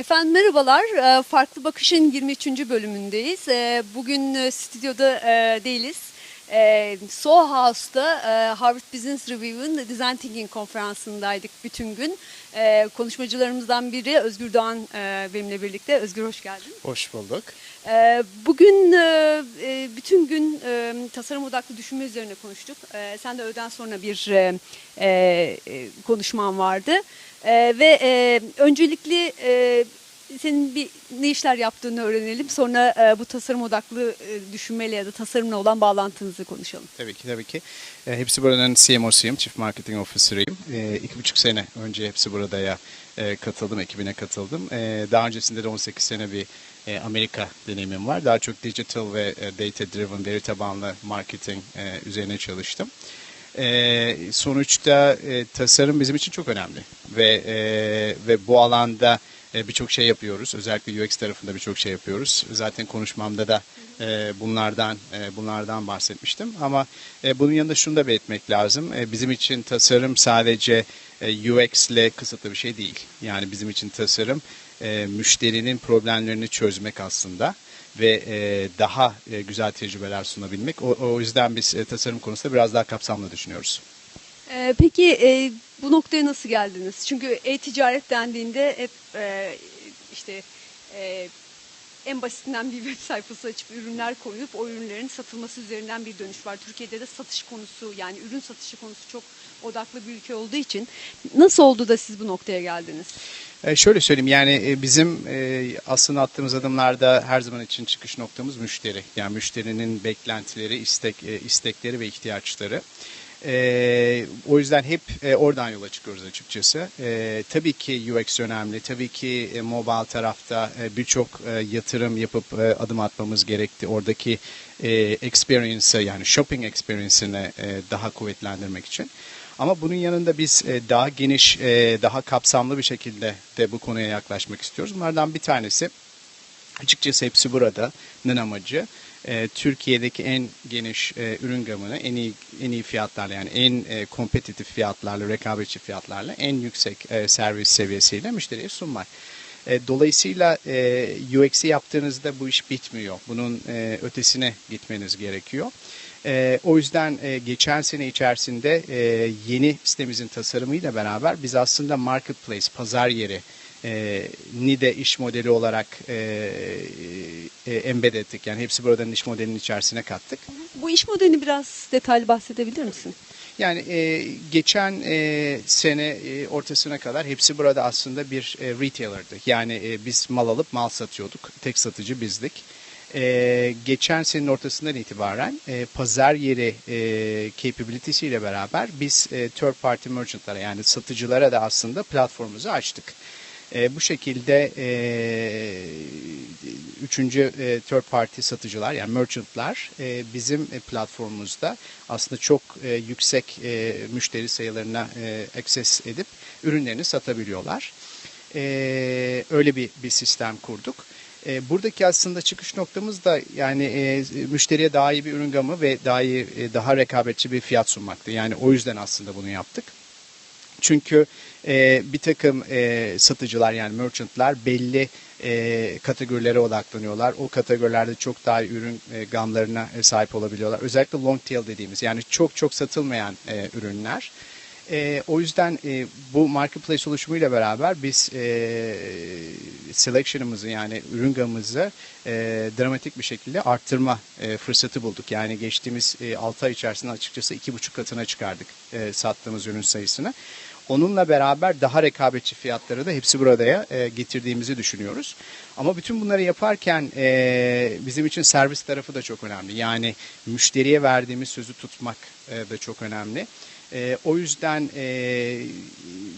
Efendim merhabalar. Ee, Farklı Bakış'ın 23. bölümündeyiz. Ee, Bugün e, stüdyoda e, değiliz. Ee, Soho House'da e, Harvard Business Review'un Design Thinking konferansındaydık bütün gün. Konuşmacılarımızdan biri Özgür Doğan benimle birlikte. Özgür hoş geldin. Hoş bulduk. Bugün bütün gün tasarım odaklı düşünme üzerine konuştuk. Sen de öğleden sonra bir konuşman vardı. E, Ve e, öncelikli e, senin bir ne işler yaptığını öğrenelim. Sonra e, bu tasarım odaklı e, düşünmeyle ya da tasarımla olan bağlantınızı konuşalım. Tabii ki tabii ki. E, hepsi buranın CMO'suyum, Chief Marketing Officer'ıyım. E, iki buçuk sene önce hepsi buradaya e, katıldım, ekibine katıldım. E, daha öncesinde de 18 sene bir e, Amerika deneyimim var. Daha çok digital ve e, data driven, veri tabanlı marketing e, üzerine çalıştım. E, sonuçta e, tasarım bizim için çok önemli ve e, ve bu alanda e, birçok şey yapıyoruz. Özellikle UX tarafında birçok şey yapıyoruz. Zaten konuşmamda da e, bunlardan e, bunlardan bahsetmiştim. Ama e, bunun yanında şunu da belirtmek lazım. E, bizim için tasarım sadece e, UX ile kısıtlı bir şey değil. Yani bizim için tasarım e, müşterinin problemlerini çözmek aslında ve e, daha e, güzel tecrübeler sunabilmek. O, o yüzden biz e, tasarım konusunda biraz daha kapsamlı düşünüyoruz. E, Peki e, bu noktaya nasıl geldiniz? Çünkü e-ticaret dendiğinde hep e, işte e, en basitinden bir web sayfası açıp ürünler koyup o ürünlerin satılması üzerinden bir dönüş var. Türkiye'de de satış konusu yani ürün satışı konusu çok odaklı bir ülke olduğu için nasıl oldu da siz bu noktaya geldiniz? E, şöyle söyleyeyim yani e, bizim e, aslında attığımız adımlarda her zaman için çıkış noktamız müşteri. Yani müşterinin beklentileri, istek, e, istekleri ve ihtiyaçları. E, o yüzden hep e, oradan yola çıkıyoruz açıkçası. E, tabii ki UX önemli. Tabii ki e, mobile tarafta e, birçok e, yatırım yapıp e, adım atmamız gerekti. Oradaki e, experience'ı yani shopping experience'ini e, daha kuvvetlendirmek için. Ama bunun yanında biz e, daha geniş, e, daha kapsamlı bir şekilde de bu konuya yaklaşmak istiyoruz. Bunlardan bir tanesi açıkçası hepsi burada'nın amacı e, Türkiye'deki en geniş e, ürün gamını en iyi en iyi fiyatlarla yani en e, kompetitif fiyatlarla, rekabetçi fiyatlarla en yüksek e, servis seviyesiyle müşteriye sunmak. E, Dolayısıyla e, UX'i yaptığınızda bu iş bitmiyor. Bunun e, ötesine gitmeniz gerekiyor. E, o yüzden e, geçen sene içerisinde e, yeni sitemizin tasarımıyla beraber biz aslında marketplace, pazar yeri e, ni de iş modeli olarak e, e, embed ettik. Yani hepsi buradan iş modelinin içerisine kattık. Bu iş modelini biraz detaylı bahsedebilir misin? Yani e, geçen e, sene e, ortasına kadar hepsi burada aslında bir e, retailer'dı. Yani e, biz mal alıp mal satıyorduk. Tek satıcı bizdik. E, geçen senenin ortasından itibaren e, pazar yeri e, capability ile beraber biz e, third party merchant'lara yani satıcılara da aslında platformumuzu açtık. E, bu şekilde e, üçüncü e, third party satıcılar yani merchantlar e, bizim e, platformumuzda aslında çok e, yüksek e, müşteri sayılarına e, access edip ürünlerini satabiliyorlar. E, öyle bir, bir sistem kurduk. E, buradaki aslında çıkış noktamız da yani e, müşteriye daha iyi bir ürün gamı ve daha iyi, e, daha rekabetçi bir fiyat sunmaktı. Yani o yüzden aslında bunu yaptık. Çünkü e, bir takım e, satıcılar yani merchantlar belli e, kategorilere odaklanıyorlar. O kategorilerde çok daha iyi ürün e, gamlarına e, sahip olabiliyorlar. Özellikle long tail dediğimiz yani çok çok satılmayan e, ürünler. E, o yüzden e, bu marketplace oluşumuyla beraber biz e, selection'ımızı yani ürün gamımızı e, dramatik bir şekilde arttırma e, fırsatı bulduk. Yani geçtiğimiz e, 6 ay içerisinde açıkçası iki buçuk katına çıkardık e, sattığımız ürün sayısını. Onunla beraber daha rekabetçi fiyatları da hepsi buradaya e, getirdiğimizi düşünüyoruz. Ama bütün bunları yaparken e, bizim için servis tarafı da çok önemli. Yani müşteriye verdiğimiz sözü tutmak e, da çok önemli. E, o yüzden e,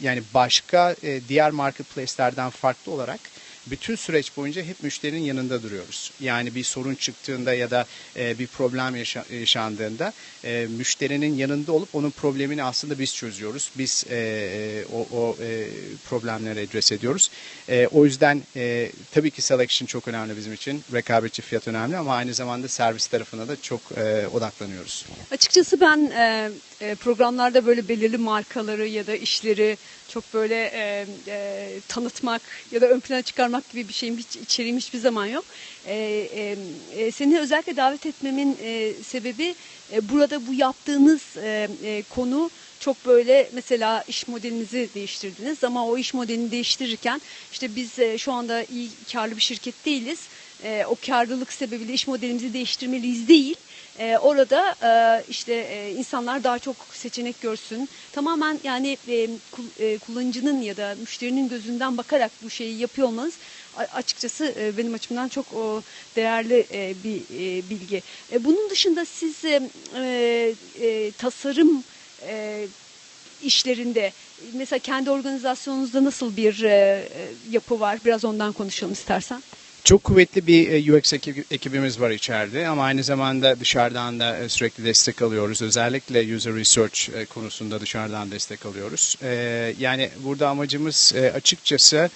yani başka e, diğer marketplace'lerden farklı olarak bütün süreç boyunca hep müşterinin yanında duruyoruz. Yani bir sorun çıktığında ya da e, bir problem yaşa- yaşandığında e, müşterinin yanında olup onun problemini aslında biz çözüyoruz. Biz e, e, o, o e, problemleri adres ediyoruz. E, o yüzden e, tabii ki selection çok önemli bizim için. Rekabetçi fiyat önemli ama aynı zamanda servis tarafına da çok e, odaklanıyoruz. Açıkçası ben e, programlarda böyle belirli markaları ya da işleri çok böyle e, e, tanıtmak ya da ön plana çıkarmak gibi bir şeyim hiç içeriğim hiçbir zaman yok. E, e, e, seni özellikle davet etmemin e, sebebi e, burada bu yaptığınız e, e, konu çok böyle mesela iş modelinizi değiştirdiniz ama o iş modelini değiştirirken işte biz e, şu anda iyi karlı bir şirket değiliz. E, o karlılık sebebiyle iş modelimizi değiştirmeliyiz değil. E, orada e, işte e, insanlar daha çok seçenek görsün. Tamamen yani e, e, kullanıcının ya da müşterinin gözünden bakarak bu şeyi yapıyor olmanız açıkçası e, benim açımdan çok o, değerli e, bir e, bilgi. E, bunun dışında siz e, e, e, tasarım e, işlerinde mesela kendi organizasyonunuzda nasıl bir e, e, yapı var? Biraz ondan konuşalım istersen. Çok kuvvetli bir e, UX ekibi- ekibimiz var içeride ama aynı zamanda dışarıdan da e, sürekli destek alıyoruz. Özellikle user research e, konusunda dışarıdan destek alıyoruz. Yani burada amacımız açıkçası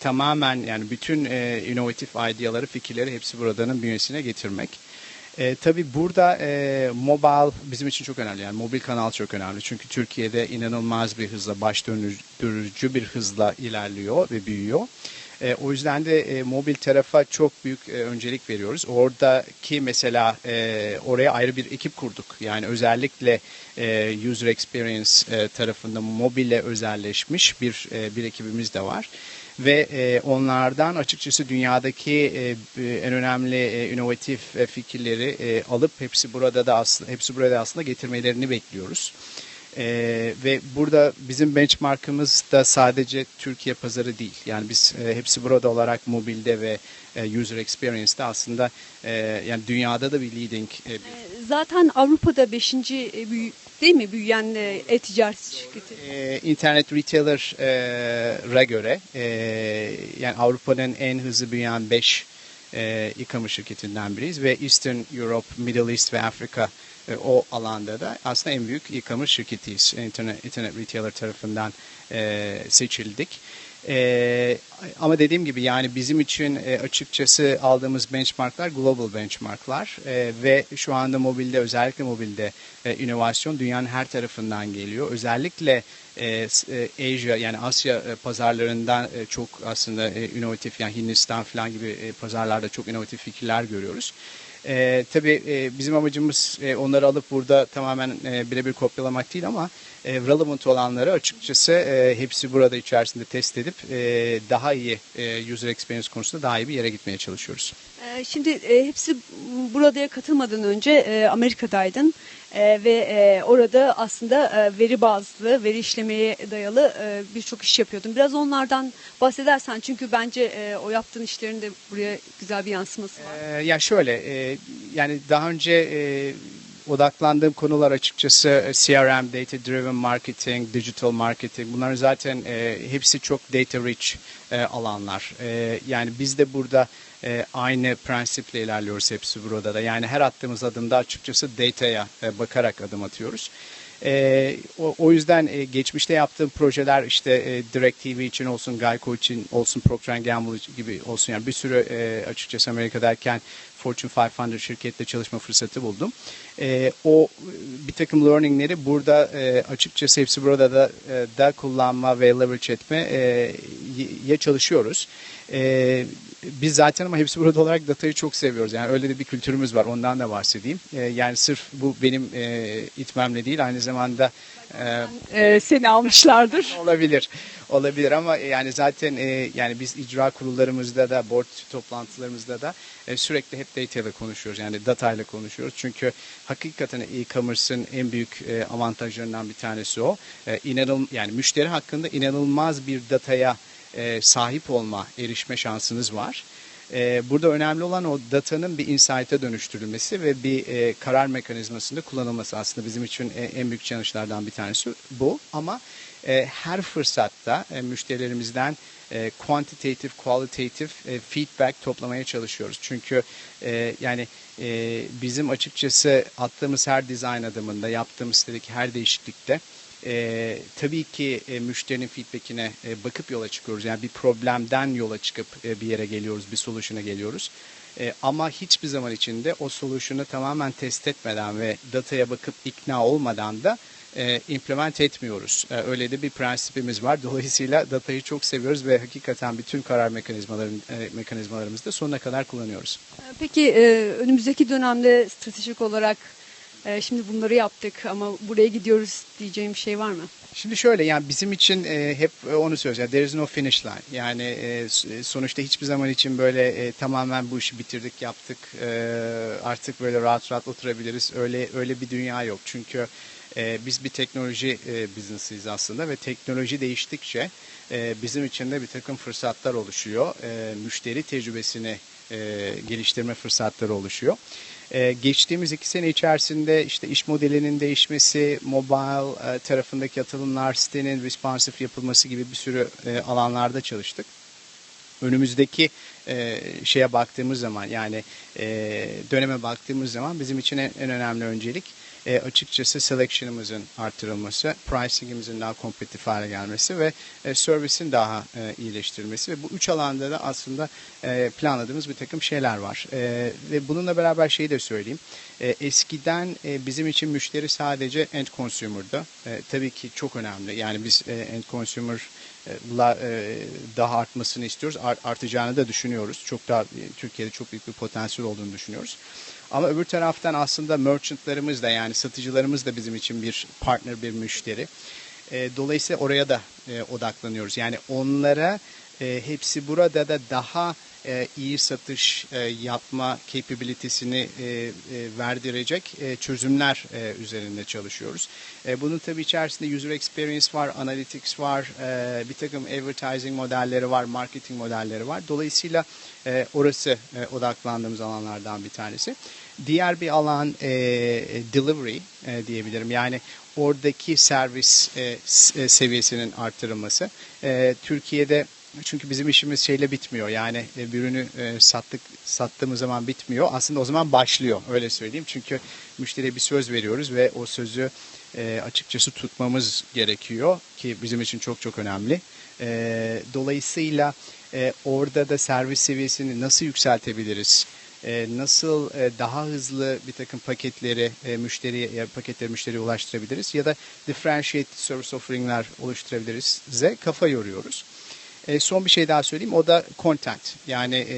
tamamen yani bütün inovatif ideaları, fikirleri hepsi buradanın bünyesine getirmek. E, tabii burada e, mobile bizim için çok önemli. Yani mobil kanal çok önemli. Çünkü Türkiye'de inanılmaz bir hızla, baş döndürücü bir hızla ilerliyor ve büyüyor. E, o yüzden de e, mobil tarafa çok büyük e, öncelik veriyoruz. Oradaki mesela e, oraya ayrı bir ekip kurduk. Yani özellikle e, user experience e, tarafında mobille özelleşmiş bir e, bir ekibimiz de var ve e, onlardan açıkçası dünyadaki e, en önemli e, inovatif e, fikirleri e, alıp hepsi burada da aslında hepsi burada aslında getirmelerini bekliyoruz. E, ve burada bizim benchmarkımız da sadece Türkiye pazarı değil. Yani biz e, hepsi burada olarak mobilde ve e, user experience'de aslında e, yani dünyada da bir leading e, bir E, Zaten Avrupa'da 5. büyü, değil mi büyüyen e, e-ticaret şirketi? e, internet retailer'a göre e, yani Avrupa'nın en hızlı büyüyen 5 e, e-commerce şirketinden biriyiz ve Eastern Europe, Middle East ve Afrika e, o alanda da aslında en büyük e-commerce şirketiyiz. İnternet, internet retailer tarafından e, seçildik. E, ama dediğim gibi yani bizim için e, açıkçası aldığımız benchmarklar global benchmarklar E, ve şu anda mobilde özellikle mobilde e, inovasyon dünyanın her tarafından geliyor. Özellikle e, e, Asia yani Asya e, pazarlarından e, çok aslında e, inovatif yani Hindistan falan gibi e, pazarlarda çok inovatif fikirler görüyoruz. E, tabii e, bizim amacımız e, onları alıp burada tamamen e, birebir kopyalamak değil ama e, relevant olanları açıkçası e, hepsi burada içerisinde test edip e, daha iyi e, user experience konusunda daha iyi bir yere gitmeye çalışıyoruz. Şimdi e, hepsi buradaya katılmadan önce e, Amerika'daydın E, ve e, orada aslında e, veri bazlı, veri işlemeye dayalı e, birçok iş yapıyordun. Biraz onlardan bahsedersen çünkü bence e, o yaptığın işlerin de buraya güzel bir yansıması var. Ya şöyle e, yani daha önce e, odaklandığım konular açıkçası e, CRM, data driven marketing, digital marketing bunların zaten e, hepsi çok data rich e, alanlar. E, yani biz de burada e, aynı prensiple ilerliyoruz hepsi burada da. Yani her attığımız adımda açıkçası data'ya e, bakarak adım atıyoruz. E, o, o yüzden e, geçmişte yaptığım projeler işte e, DirecTV için olsun, Geico için olsun, Procter Gamble gibi olsun yani bir sürü e, açıkçası Amerika'dayken Fortune 500 şirkette çalışma fırsatı buldum. E, o bir takım learningleri burada e, açıkçası hepsi burada da e, da kullanma ve leverage etme e, y- ye çalışıyoruz. E, biz zaten ama hepsi burada olarak datayı çok seviyoruz. Yani öyle de bir kültürümüz var. Ondan da bahsedeyim. E, yani sırf bu benim e, itmemle değil aynı zamanda e, E, seni almışlardır. olabilir. Olabilir ama yani zaten e, yani biz icra kurullarımızda da board toplantılarımızda da e, sürekli hep data ile konuşuyoruz. Yani data ile konuşuyoruz. Çünkü hakikaten e-commerce'ın en büyük e, avantajlarından bir tanesi o. E, inanıl yani müşteri hakkında inanılmaz bir dataya e, sahip olma, erişme şansınız var. E, burada önemli olan o datanın bir insight'a dönüştürülmesi ve bir e, karar mekanizmasında kullanılması aslında bizim için en büyük challenge'lardan bir tanesi bu. Ama her fırsatta müşterilerimizden quantitative, qualitative feedback toplamaya çalışıyoruz. Çünkü yani bizim açıkçası attığımız her dizayn adımında, yaptığımız sitedeki her değişiklikte e, tabii ki e, müşterinin feedbackine e, bakıp yola çıkıyoruz. Yani bir problemden yola çıkıp e, bir yere geliyoruz, bir solution'a geliyoruz. E, ama hiçbir zaman içinde o solution'ı tamamen test etmeden ve dataya bakıp ikna olmadan da e, implement etmiyoruz. E, öyle de bir prensibimiz var. Dolayısıyla datayı çok seviyoruz ve hakikaten bütün karar mekanizmaların e, mekanizmalarımızı sonuna kadar kullanıyoruz. Peki e, önümüzdeki dönemde stratejik olarak e, şimdi bunları yaptık ama buraya gidiyoruz diyeceğim bir şey var mı? Şimdi şöyle yani bizim için e, hep onu söylüyoruz. Yani there is no finish line. Yani e, s- sonuçta hiçbir zaman için böyle e, tamamen bu işi bitirdik, yaptık. e, artık böyle rahat rahat oturabiliriz. Öyle öyle bir dünya yok. Çünkü e, biz bir teknoloji e, business'ıyız aslında ve teknoloji değiştikçe e, bizim için de bir takım fırsatlar oluşuyor. E, müşteri tecrübesini e, geliştirme fırsatları oluşuyor. Ee, geçtiğimiz iki sene içerisinde işte iş modelinin değişmesi, mobile e, tarafındaki atılımlar, sitenin responsive yapılması gibi bir sürü e, alanlarda çalıştık. Önümüzdeki e, şeye baktığımız zaman yani e, döneme baktığımız zaman bizim için en, en önemli öncelik e, açıkçası selection'ımızın artırılması, pricing'imizin daha kompetitif hale gelmesi ve e, servisin daha e, iyileştirilmesi ve bu üç alanda da aslında e, planladığımız bir takım şeyler var. E, ve bununla beraber şeyi de söyleyeyim. E, eskiden e, bizim için müşteri sadece end consumer'dı. E, tabii ki çok önemli. Yani biz e, end consumer e, daha artmasını istiyoruz. Art- Artacağını da düşünüyoruz. Çok daha e, Türkiye'de çok büyük bir potansiyel olduğunu düşünüyoruz. Ama öbür taraftan aslında merchantlarımız da yani satıcılarımız da bizim için bir partner, bir müşteri. E, Dolayısıyla oraya da e, odaklanıyoruz. Yani onlara hepsi burada da daha e, iyi satış e, yapma capability'sini e, e, verdirecek e, çözümler e, üzerinde çalışıyoruz. E, bunun tabii içerisinde user experience var, analytics var, e, bir takım advertising modelleri var, marketing modelleri var. Dolayısıyla e, orası e, odaklandığımız alanlardan bir tanesi. Diğer bir alan e, delivery e, diyebilirim. Yani oradaki servis e, e, seviyesinin artırılması. E, Türkiye'de çünkü bizim işimiz şeyle bitmiyor. Yani e, bir ürünü e, sattık sattığımız zaman bitmiyor. Aslında o zaman başlıyor öyle söyleyeyim. Çünkü müşteriye bir söz veriyoruz ve o sözü e, açıkçası tutmamız gerekiyor ki bizim için çok çok önemli. E, dolayısıyla e, orada da servis seviyesini nasıl yükseltebiliriz? E, nasıl e, daha hızlı bir takım paketleri e, müşteriye paketleri müşteriye ulaştırabiliriz ya da differentiated service offering'ler oluşturabiliriz ze kafa yoruyoruz. E, son bir şey daha söyleyeyim. O da content. Yani e,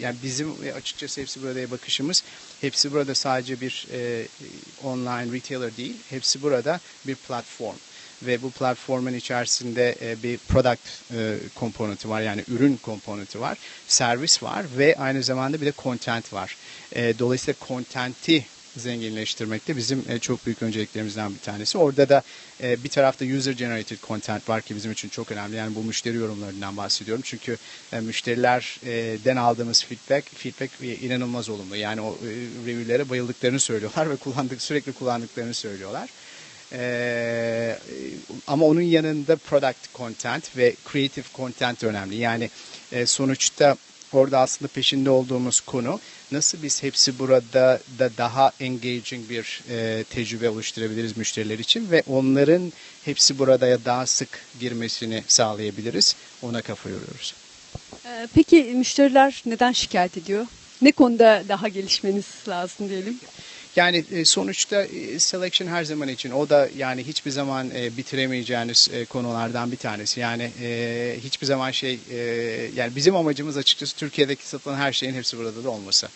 yani bizim e, açıkçası hepsi buradaya bakışımız. Hepsi burada sadece bir e, online retailer değil. Hepsi burada bir platform. Ve bu platformun içerisinde e, bir product e, komponenti var. Yani ürün komponenti var. Servis var ve aynı zamanda bir de content var. E, dolayısıyla content'i zenginleştirmek de bizim e, çok büyük önceliklerimizden bir tanesi. Orada da e, bir tarafta user generated content var ki bizim için çok önemli. Yani bu müşteri yorumlarından bahsediyorum. Çünkü e, müşterilerden aldığımız feedback feedback inanılmaz olumlu. Yani o review'lere bayıldıklarını söylüyorlar ve kullandık sürekli kullandıklarını söylüyorlar. Ee, ama onun yanında product content ve creative content önemli. Yani e, sonuçta orada aslında peşinde olduğumuz konu nasıl biz hepsi burada da daha engaging bir e, tecrübe oluşturabiliriz müşteriler için ve onların hepsi buraya daha sık girmesini sağlayabiliriz. Ona kafa yoruyoruz. E, peki müşteriler neden şikayet ediyor? Ne konuda daha gelişmeniz lazım diyelim? Yani e, sonuçta e, selection her zaman için o da yani hiçbir zaman e, bitiremeyeceğiniz e, konulardan bir tanesi. Yani e, hiçbir zaman şey e, yani bizim amacımız açıkçası Türkiye'deki satılan her şeyin hepsi burada da olması.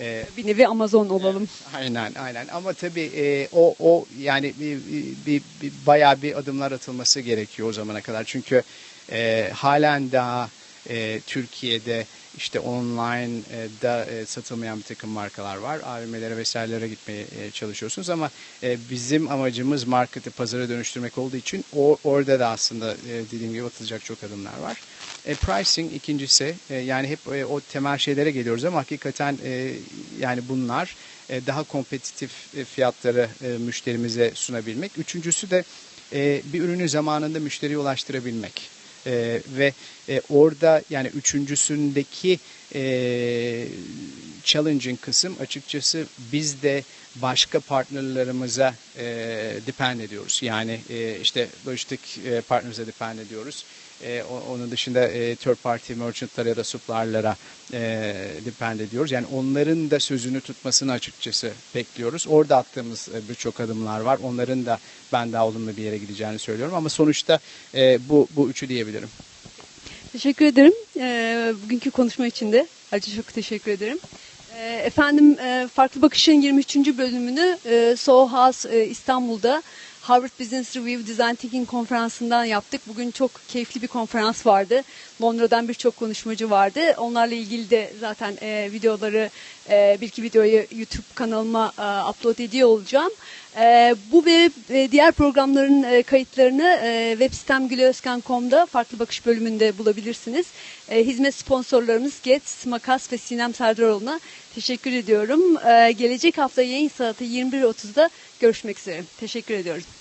E, Bir nevi Amazon olalım. Aynen aynen ama tabii e, o o yani bir, bir, bir bayağı bir adımlar atılması gerekiyor o zamana kadar çünkü e, halen daha e, Türkiye'de işte online e, e, satılmayan bir takım markalar var. AVM'lere vesairelere gitmeye e, çalışıyorsunuz ama bizim amacımız marketi pazara dönüştürmek olduğu için orada da aslında dediğim gibi atılacak çok adımlar var. Pricing ikincisi yani hep o temel şeylere geliyoruz ama hakikaten yani bunlar daha kompetitif fiyatları müşterimize sunabilmek. Üçüncüsü de bir ürünü zamanında müşteriye ulaştırabilmek. E, ve e, orada yani üçüncüsündeki e, challenging kısım açıkçası biz de başka partnerlarımıza e, depend ediyoruz. Yani e, işte lojistik e, partnerimize depend ediyoruz. E, onun dışında e, third party merchantlara ya da supplier'lara e, depend ediyoruz. Yani onların da sözünü tutmasını açıkçası bekliyoruz. Orada attığımız e, birçok adımlar var. Onların da ben daha olumlu bir yere gideceğini söylüyorum. Ama sonuçta e, bu, bu üçü diyebilirim. Teşekkür ederim. Ee, bugünkü konuşma için de ayrıca çok teşekkür ederim. Ee, efendim e, Farklı Bakış'ın 23. bölümünü e, Soho House e, İstanbul'da Harvard Business Review Design Thinking konferansından yaptık. Bugün çok keyifli bir konferans vardı. Londra'dan birçok konuşmacı vardı. Onlarla ilgili de zaten e, videoları, e, bir iki videoyu YouTube kanalıma e, upload ediyor olacağım. E, bu ve e, diğer programların e, kayıtlarını e, web sitem güleözkan.com'da farklı bakış bölümünde bulabilirsiniz. E, hizmet sponsorlarımız Getz, Makas ve Sinem Serdaroğlu'na teşekkür ediyorum. E, gelecek hafta yayın saati 21.30'da görüşmek üzere. Teşekkür ediyorum.